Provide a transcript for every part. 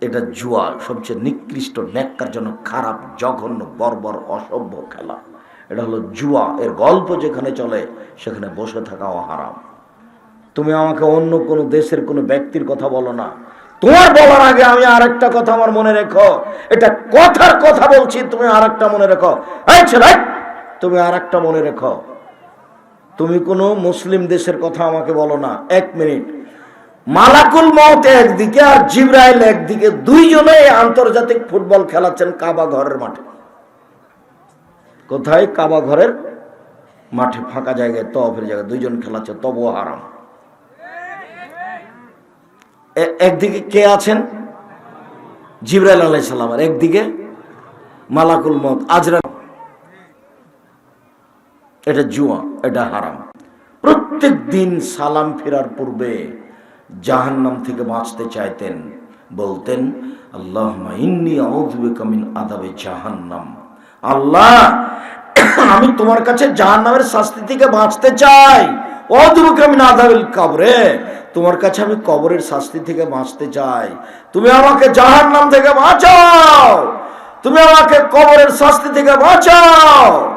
এটা জুয়া সবচেয়ে নিকৃষ্ট ন্যাক্কার জন্য খারাপ, জঘন্য, বর্বর, অসভ্য খেলা। এটা হলো জুয়া। এর গল্প যেখানে চলে, সেখানে বসে থাকাও হারাম। তুমি আমাকে অন্য কোনো দেশের কোনো ব্যক্তির কথা বলো না। তোমার বলার আগে আমি আর একটা কথা আমার মনে রেখো। এটা কথার কথা বলছি, তুমি আর একটা মনে রেখো। ছেলে তুমি আরেকটা মনে রেখো। তুমি কোনো মুসলিম দেশের কথা আমাকে বলো না। এক মিনিট। মালাকুল মত একদিকে আর জিব্রাইল একদিকে দুইজনে আন্তর্জাতিক ফুটবল খেলাচ্ছেন কাবা ঘরের মাঠে। কোথায়? কাবা ঘরের মাঠে, ফাঁকা জায়গায় তফের জায়গায়। দুইজন খেলাচ্ছে, তবুও হারাম। একদিকে কে আছেন? জিব্রাইল আলাইসাল্লাম আর একদিকে মালাকুল মত আজরা এটা জুয়া, এটা হারাম। প্রত্যেক দিন সালাম ফেরার পূর্বে জাহান্নাম থেকে বাঁচতে চাইতেন। বলতেন আল্লাহ ইন্নি আউযুবিকা মিন জাহান্নাম। আল্লাহ, আমি তোমার কাছে জাহান্নামের শাস্তি থেকে বাঁচতে চাই। অদুবিকা মিন কবরে, তোমার কাছে আমি কবরের শাস্তি থেকে বাঁচতে চাই। তুমি আমাকে জাহান্নাম থেকে বাঁচাও। তুমি আমাকে কবরের শাস্তি থেকে বাঁচাও।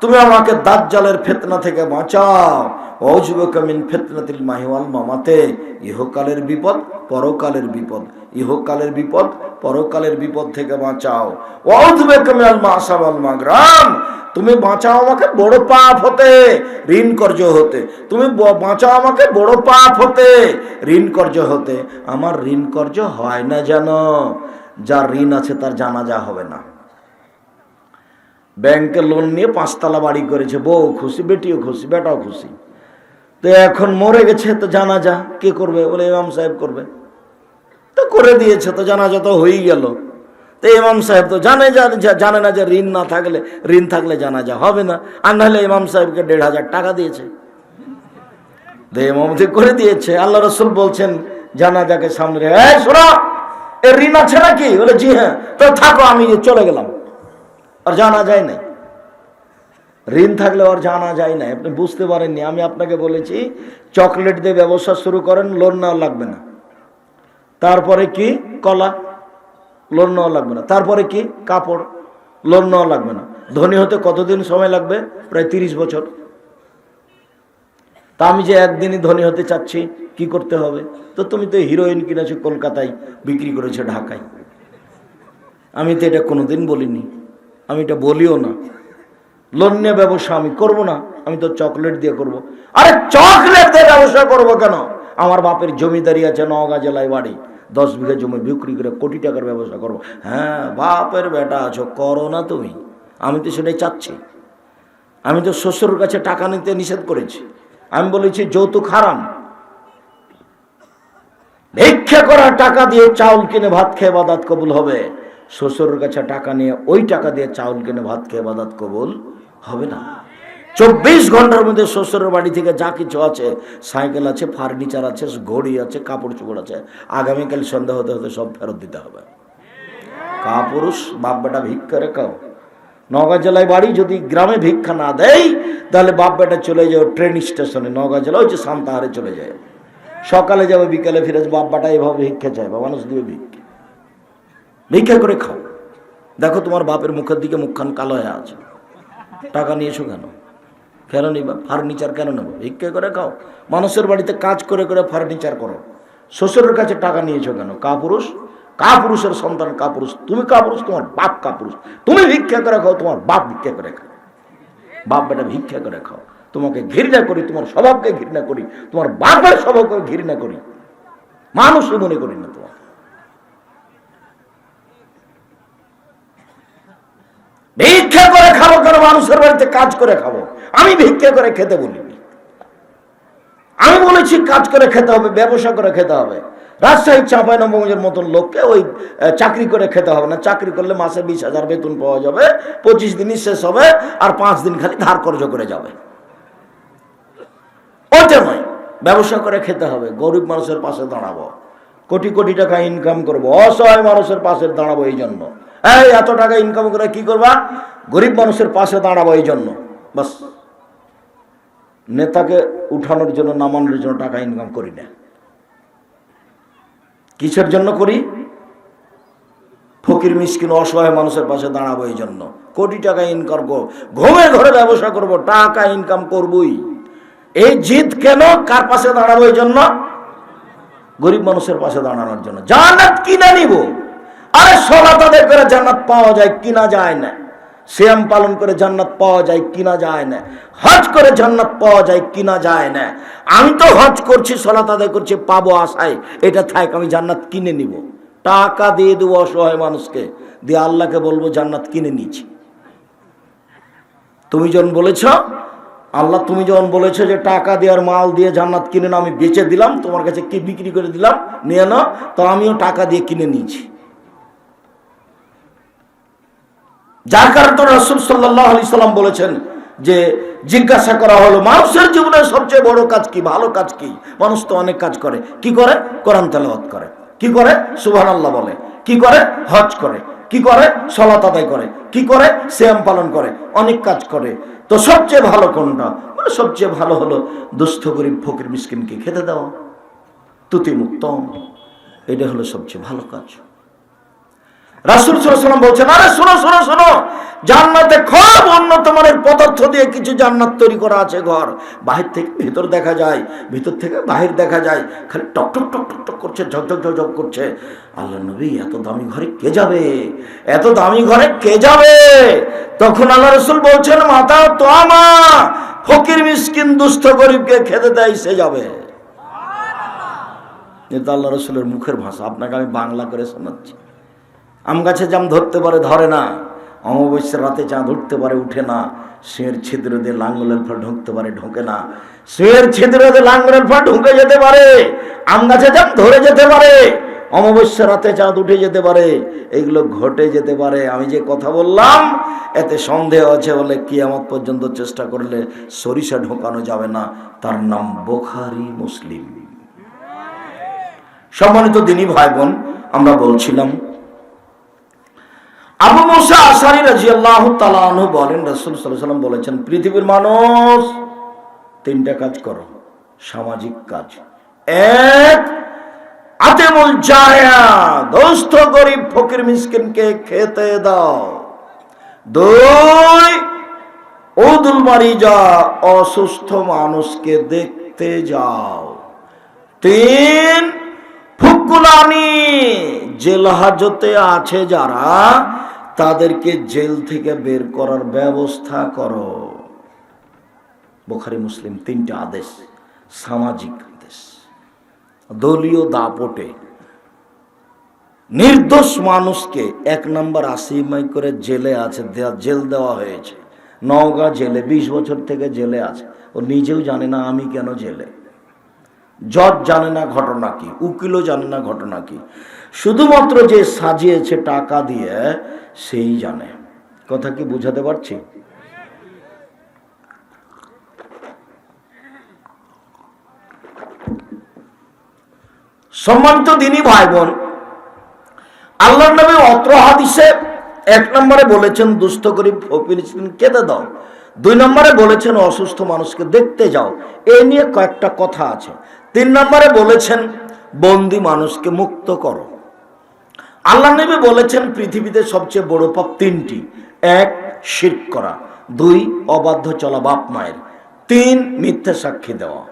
তুমি আমাকে দাজ্জালের ফেতনা থেকে বাঁচাও। অযুবকামিন ফেতনাতিল মাহিওয়াল মামাতে। ইহকালের বিপদ, পরকালের বিপদ। ইহকালের বিপদ, পরকালের বিপদ থেকে বাঁচাও। মাসাবাল মাগরাম। তুমি বাঁচাও আমাকে, বড় পাপ হতে। ঋণ কর্য হতে। তুমি বাঁচাও আমাকে, বড় পাপ হতে। ঋণ কর্য হতে। আমার ঋণ কর্য হয় না জানো যার ঋণ আছে তার জানাজা হবে না। ব্যাংকে লোন নিয়ে পাঁচতলা বাড়ি করেছে। বউ খুশি, বেটিও খুশি, বেটাও খুশি। তো এখন মরে গেছে তো জানাজা কে করবে? বলে ইমাম সাহেব করবে। তো করে দিয়েছে তো জানাজা তো হয়েই গেল। তো ইমাম সাহেব তো জানে যা- যা- জানে না যে ঋণ না থাকলে ঋণ থাকলে জানাজা হবে না। আর নাহলে ইমাম সাহেবকে দেড় হাজার টাকা দিয়েছে। তো ইমামতি করে দিয়েছে। আল্লাহ রসুল বলছেন জানাজাকে সামনে রেখে, এই শোনো এর ঋণ আছে নাকি? বলে জি হ্যাঁ। তো থাকো আমি চলে গেলাম। আর জানা যায় নাই। ঋণ থাকলে আর জানা যায় না, আপনি বুঝতে পারেননি। আমি আপনাকে বলেছি, চকলেট দিয়ে ব্যবসা শুরু করেন লোন নেওয়া লাগবে না। তারপরে কি? কলা লোন নেওয়া লাগবে না। তারপরে কি? কাপড় লোন নেওয়া লাগবে না। ধনী হতে কতদিন সময় লাগবে? প্রায় তিরিশ বছর। তা আমি যে একদিনই ধনী হতে চাচ্ছি, কি করতে হবে? তো তুমি তো হিরোইন কিনেছো কলকাতায়, বিক্রি করেছ ঢাকায়। আমি তো এটা কোনোদিন বলিনি। আমি এটা বলিও না। লোন ব্যবসা আমি করব না, আমি তো চকলেট দিয়ে করব। আরে চকলেট দিয়ে ব্যবসা করব কেন? আমার বাপের জমিদারি আছে নওগাঁ জেলায় বাড়ি। দশ বিঘা জমি বিক্রি করে কোটি টাকার ব্যবসা করব। হ্যাঁ বাপের বেটা আছো, করো না তুমি। আমি তো সেটাই চাচ্ছি। আমি তো শ্বশুরের কাছে টাকা নিতে নিষেধ করেছি। আমি বলেছি, যৌতুক হারাম। ভিক্ষা করা টাকা দিয়ে চাউল কিনে ভাত খেয়ে বাদাত কবুল হবে। শ্বশুরের কাছে টাকা নিয়ে ওই টাকা দিয়ে চাউল কিনে ভাত খেয়ে বাদাত কবুল হবে না। চব্বিশ ঘণ্টার মধ্যে শ্বশুরের বাড়ি থেকে যা কিছু আছে, সাইকেল আছে, ফার্নিচার আছে, ঘড়ি আছে, কাপড় চোপড় আছে, আগামীকাল সন্ধ্যা হতে হতে সব ফেরত দিতে হবে। কাপুরুষ, বাপ বেটা ভিক্ষা রেখাও নওগাঁ জেলায় বাড়ি যদি গ্রামে ভিক্ষা না দেয় তাহলে বাপ বেটা চলে যাও ট্রেন স্টেশনে নওগাঁ জেলা ওই যে সান্তাহারে চলে যায়। সকালে যাবে, বিকালে ফিরে বাপ বেটা এভাবে ভিক্ষা চাইবে মানুষ দিবে ভিক্ষা। ভিক্ষা করে খাও। দেখো তোমার বাপের মুখের দিকে মুখখান কালো হয়ে আছে। টাকা নিয়েছো কেন? কেন নিবা? ফার্নিচার কেন নেব? ভিক্ষা করে খাও। মানুষের বাড়িতে কাজ করে করে ফার্নিচার করো। শ্বশুরের কাছে টাকা নিয়েছো কেন? কাপুরুষ? কাপুরুষের সন্তান কাপুরুষ। তুমি কাপুরুষ, তোমার বাপ কাপুরুষ। তুমি ভিক্ষা করে খাও, তোমার বাপ ভিক্ষা করে খাও। বাপ বেটা ভিক্ষা করে খাও। তোমাকে ঘৃণা করি, তোমার স্বভাবকে ঘৃণা করি, তোমার বাপের স্বভাবকে ঘৃণা করি। মানুষই মনে করি না তোমার। ভিক্ষা মানুষের বাড়িতে কাজ করে খাব। আমি ভিক্ষা করে খেতে বলিনি আমি বলেছি, কাজ করে খেতে হবে, ব্যবসা করে খেতে হবে। রাজশাহী চাঁপাইনবাবগঞ্জের মতন লোককে ওই চাকরি করে খেতে হবে না। চাকরি করলে মাসে বিশ হাজার বেতন পাওয়া যাবে, পঁচিশ দিনই শেষ হবে, আর পাঁচ দিন খালি ধার কর্জ করে যাবে। ওইটা নয়, ব্যবসা করে খেতে হবে, গরিব মানুষের পাশে দাঁড়াবো। কোটি কোটি টাকা ইনকাম করব, অসহায় মানুষের পাশে দাঁড়াবো এই জন্য। এই, এত টাকা ইনকাম করে কি করবা? গরিব মানুষের পাশে দাঁড়াবো এই জন্য বাস। নেতাকে উঠানোর জন্য, নামানোর জন্য টাকা ইনকাম করি না। কিসের জন্য করি? ফকির, মিসকিন, অসহায় মানুষের পাশে দাঁড়াবো এই জন্য কোটি টাকা ইনকাম করব, ঘুমে ঘরে ব্যবসা করব, টাকা ইনকাম করবই। এই জিদ কেন? কার পাশে দাঁড়াবো এই জন্য গরিব মানুষের পাশে দাঁড়ানোর জন্য। জানাত কিনে নিব। আরে সলাত তাদের করে জান্নাত পাওয়া যায়, কিনা যায় না। শ্যাম পালন করে জান্নাত পাওয়া যায়, কিনা যায় না। হজ করে জান্নাত পাওয়া যায়, কিনা যায় না। আমি তো হজ করছি সলাত আদায় করছি, পাবো আশায়। এটা থাক, আমি জান্নাত কিনে নিব। টাকা দিয়ে দেবো অসহায় মানুষকে। দিয়ে আল্লাহকে বলব, জান্নাত কিনে নিয়েছি। তুমি যখন বলেছ, আল্লাহ তুমি যখন বলেছ যে টাকা দেওয়ার মাল দিয়ে জান্নাত কিনে না আমি বেচে দিলাম, তোমার কাছে কি বিক্রি করে দিলাম, নিয়ে নাও, তো আমিও টাকা দিয়ে কিনে নিয়েছি। যার কারণে রসুল সাল্লাহ আলি সাল্লাম বলেছেন যে জিজ্ঞাসা করা হলো, মানুষের জীবনের সবচেয়ে বড় কাজ কি, ভালো কাজ কি? মানুষ তো অনেক কাজ করে। কি করে? কোরআন তেলাওয়াত করে। কি করে? সুবহান আল্লাহ বলে। কি করে? হজ করে। কি করে? সলাত আদায় করে। কি করে? শ্যাম পালন করে। অনেক কাজ করে। তো সবচেয়ে ভালো কোনটা? মানে সবচেয়ে ভালো হলো, দুস্থ গরিব ফকির মিসকিনকে খেতে দেওয়া তুতি মুক্ত এটা হলো সবচেয়ে ভালো কাজ। রাসুল সাল্লাম বলছেন আরে শোনো শোনো শোনো জান্নাতে খুব উন্নত মানের পদার্থ দিয়ে কিছু জান্নাত তৈরি করা আছে ঘর। বাহির থেকে ভিতর দেখা যায় ভিতর থেকে বাহির দেখা যায় খালি টক টক টক টক টক করছে ঝকঝক ঝকঝক করছে। আল্লাহ নবী এত দামি ঘরে কে যাবে? এত দামি ঘরে কে যাবে? তখন আল্লাহ রসুল বলছেন মাতা তো আমা ফকির মিসকিন দুস্থ গরিবকে খেতে দেয় সে যাবে। এটা আল্লাহ রসুলের মুখের ভাষা। আপনাকে আমি বাংলা করে শোনাচ্ছি। আম গাছে জাম ধরতে পারে, ধরে না। অমাবস্যার রাতে চাঁদ উঠতে পারে, উঠে না। শুয়ের ছিদ্র দিয়ে লাঙ্গলের ফল ঢুকতে পারে, ঢোকে না। শুয়ের ছিদ্র দিয়ে লাঙ্গলের ফল ঢুকে যেতে পারে। আম গাছে জাম ধরে যেতে পারে। অমাবস্যা রাতে চাঁদ উঠে যেতে পারে। এগুলো ঘটে যেতে পারে। আমি যে কথা বললাম, এতে সন্দেহ আছে বলে কিয়ামত পর্যন্ত চেষ্টা করলে সরিষা ঢোকানো যাবে না। তার নাম বোখারি মুসলিম। সম্মানিত দিনী ভাই বোন, আমরা বলছিলাম আবু মুসা আসারি রাজি আল্লাহ বলেন, রসুল সাল্লাম বলেছেন, পৃথিবীর মানুষ, তিনটা কাজ করো, সামাজিক কাজ। এক, আতেমুল জায়া, দোস্ত গরিব ফকির মিসকিনকে খেতে দাও। দুই ওদুল মারি যা অসুস্থ মানুষকে দেখতে যাও। তিন, ফুকুলানি জেল হাজতে আছে যারা তাদেরকে জেল থেকে বের করার ব্যবস্থা করো। বোখারি, মুসলিম, তিনটা আদেশ, সামাজিক আদেশ। দলীয় দাপটে নির্দোষ মানুষকে এক নম্বর আশিমাই করে জেলে আছে জেল দেওয়া হয়েছে। নওগাঁ জেলে ২০ বছর থেকে জেলে আছে। ও নিজেও জানে না আমি কেন জেলে। জজ জানে না ঘটনা কি, উকিলও জানে না ঘটনা কি। শুধুমাত্র যে সাজিয়েছে টাকা দিয়ে, সেই জানে। কথা কি বুঝাতে পারছি? সম্মানিত দিনী ভাই বোন আল্লাহ নবী অত্র হাদিসে এক নম্বরে বলেছেন, দুস্থ গরিব ফকির কেঁদে দাও। দুই নম্বরে বলেছেন, অসুস্থ মানুষকে দেখতে যাও। এ নিয়ে কয়েকটা কথা আছে। তিন নম্বরে বলেছেন, বন্দি মানুষকে মুক্ত করো। আল্লাহ নবী বলেছেন পৃথিবীতে সবচেয়ে বড় পাপ তিনটি। এক শির করা। দুই, অবাধ্য চলা বাপ মায়ের। তিন, মিথ্যা সাক্ষী দেওয়া।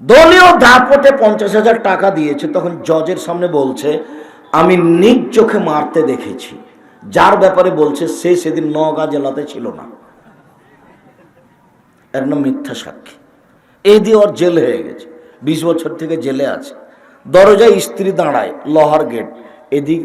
দলীয় দাপটে পঞ্চাশ হাজার টাকা দিয়েছে, তখন জজের সামনে বলছে, আমি নিজ চোখে মারতে দেখেছি। যার ব্যাপারে বলছে, সে সেদিন নওগাঁ জেলাতে ছিল না। এর নাম মিথ্যা সাক্ষী। এই দিয়ে ওর জেল হয়ে গেছে। বিশ বছর থেকে জেলে আছে। দরজায় স্ত্রী দাঁড়ায়, লোহার গেট। এদিক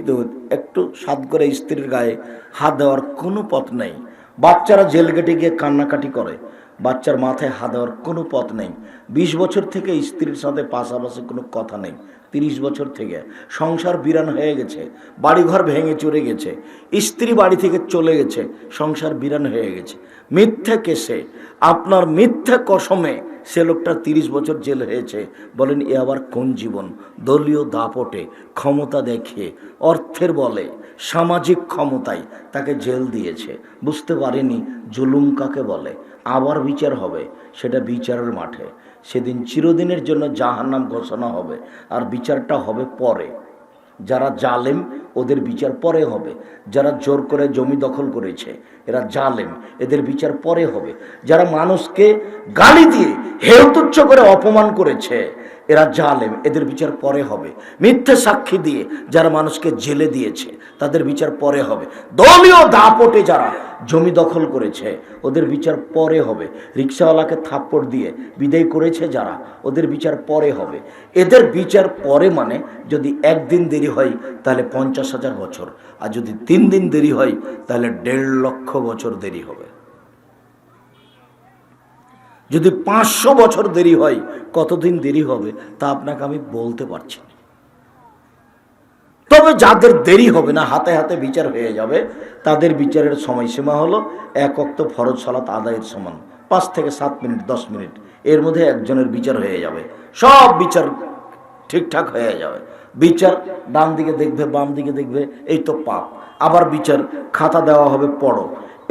একটু সাত করে স্ত্রীর গায়ে হাত দেওয়ার কোনো পথ নেই। বাচ্চারা জেল গেটে গিয়ে কান্নাকাটি করে। বাচ্চার মাথায় হাত দেওয়ার কোনো পথ নেই। বিশ বছর থেকে স্ত্রীর সাথে পাশাপাশি কোনো কথা নেই। তিরিশ বছর থেকে সংসার বিরান হয়ে গেছে। বাড়িঘর ভেঙে চড়ে গেছে। স্ত্রী বাড়ি থেকে চলে গেছে। সংসার বিরান হয়ে গেছে। মিথ্যে কেসে আপনার মিথ্যা কসমে সে লোকটা তিরিশ বছর জেল হয়েছে। বলেন, এ আবার কোন জীবন? দলীয় দাপটে ক্ষমতা দেখে অর্থের বলে, সামাজিক ক্ষমতায় তাকে জেল দিয়েছে। বুঝতে পারেনি জুলুম কাকে বলে। আবার বিচার হবে, সেটা বিচারের মাঠে। সেদিন চিরদিনের জন্য জাহান্নাম ঘোষণা হবে, আর বিচারটা হবে পরে। যারা জালেম, ওদের বিচার পরে হবে। যারা জোর করে জমি দখল করেছে, এরা জালেম, এদের বিচার পরে হবে। যারা মানুষকে গালি দিয়ে হেউতুচ্ছ করে অপমান করেছে এরা জালেম, এদের বিচার পরে হবে। মিথ্যে সাক্ষী দিয়ে যারা মানুষকে জেলে দিয়েছে, তাদের বিচার পরে হবে। দলীয় দাপটে যারা জমি দখল করেছে, ওদের বিচার পরে হবে। রিক্সাওয়ালাকে থাপ্পড় দিয়ে বিদায় করেছে যারা, ওদের বিচার পরে হবে। এদের বিচার পরে মানে যদি একদিন দেরি হয়, তাহলে পঞ্চাশ হাজার বছর। আর যদি তিন দিন দেরি হয়, তাহলে দেড় লক্ষ বছর দেরি হবে। যদি পাঁচশো বছর দেরি হয়, কতদিন দেরি হবে তা আপনাকে আমি বলতে পারছি। তবে যাদের দেরি হবে না, হাতে হাতে বিচার হয়ে যাবে, তাদের বিচারের সময়সীমা হলো এক অক্ত ফরজ সালাত আদায়ের সমান। পাঁচ থেকে সাত মিনিট, দশ মিনিট, এর মধ্যে একজনের বিচার হয়ে যাবে। সব বিচার ঠিকঠাক হয়ে যাবে। বিচার ডান দিকে দেখবে, বাম দিকে দেখবে, এই তো পাপ। আবার বিচার, খাতা দেওয়া হবে পড়ো,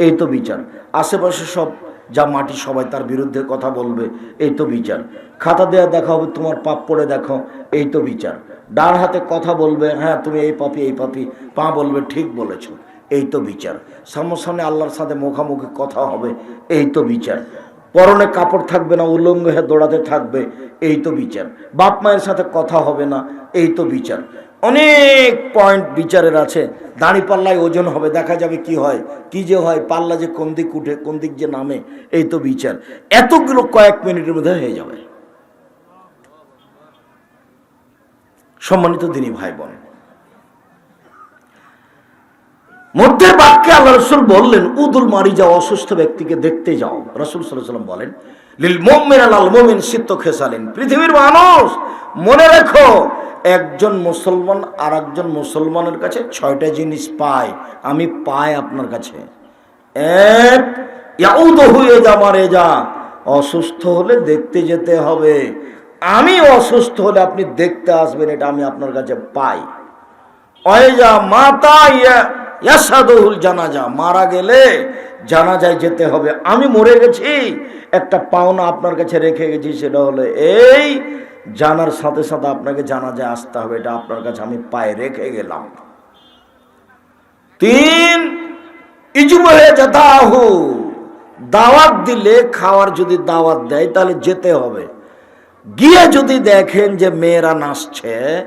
এই তো বিচার। আশেপাশে সব যা মাটি সবাই তার বিরুদ্ধে কথা বলবে, এই তো বিচার। খাতা দেওয়া দেখা হবে তোমার পাপ পড়ে দেখো, এই তো বিচার। ডান হাতে কথা বলবে হ্যাঁ তুমি এই পাপি এই পাপি, পা বলবে, ঠিক বলেছ, এই তো বিচার। সামনাসামনি আল্লাহর সাথে মুখামুখি কথা হবে, এই তো বিচার। পরনে কাপড় থাকবে না, উলঙ্গ হয়ে দৌড়াতে থাকবে, এই তো বিচার। বাপ মায়ের সাথে কথা হবে না, এই তো বিচার। অনেক পয়েন্ট বিচারের আছে। দাঁড়ি পাল্লায় ওজন হবে, দেখা যাবে কি হয়, কি যে হয়, পাল্লা যে কোন দিক উঠে, কোন দিক যে নামে, এই তো বিচার। এতগুলো কয়েক মিনিটের মধ্যে হয়ে যাবে। সম্মানিত দিনী ভাই বোন মধ্যের বাক্যে আল্লাহ রসুল বললেন, উদুল মারি যাও অসুস্থ ব্যক্তিকে দেখতে যাও। রসুল সাল্লাম বলেন লিল মোমেন আলাল মোমিন সিদ্ধ খেসালেন পৃথিবীর মানুষ, মনে রেখো, একজন মুসলমান আর একজন মুসলমানের কাছে ছয়টা জিনিস পায়। আমি পাই আপনার কাছে। এক, ইয়াউদ হয়ে যা মারে যা, অসুস্থ হলে দেখতে যেতে হবে। আমি অসুস্থ হলে আপনি দেখতে আসবেন, এটা আমি আপনার কাছে পাই। অয়েজা মাতা ইয়াসাদুল জানাজা, মারা গেলে জানাজায় যেতে হবে। আমি মরে গেছি, একটা পাওনা আপনার কাছে রেখে গেছি, সেটা হলো এই জানার সাথে সাথে আপনাকে জানা যায় আসতে হবে, এটা আপনার কাছে আমি পায়ে রেখে গেলাম। তিন ইজুব হয়ে দাহু দাওয়াত দিলে, খাওয়ার যদি দাওয়াত দেয়, তাহলে যেতে হবে। গিয়ে যদি দেখেন যে মেয়েরা নাচছে,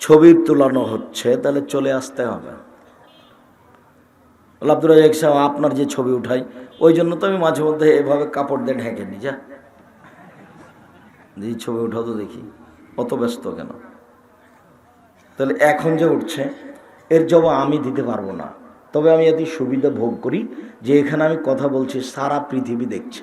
ছবি তোলানো হচ্ছে, তাহলে চলে আসতে হবে। বলে, আব্দুল রাজাক সাহেব আপনার যে ছবি উঠাই ওই জন্য তো আমি মাঝে মধ্যে এভাবে কাপড় দিয়ে ঢেকে নি যা এই ছবি উঠাও তো দেখি অত ব্যস্ত কেন? তাহলে এখন যে উঠছে এর জবাব আমি দিতে পারব না। তবে আমি এত সুবিধা ভোগ করি যে এখানে আমি কথা বলছি সারা পৃথিবী দেখছে।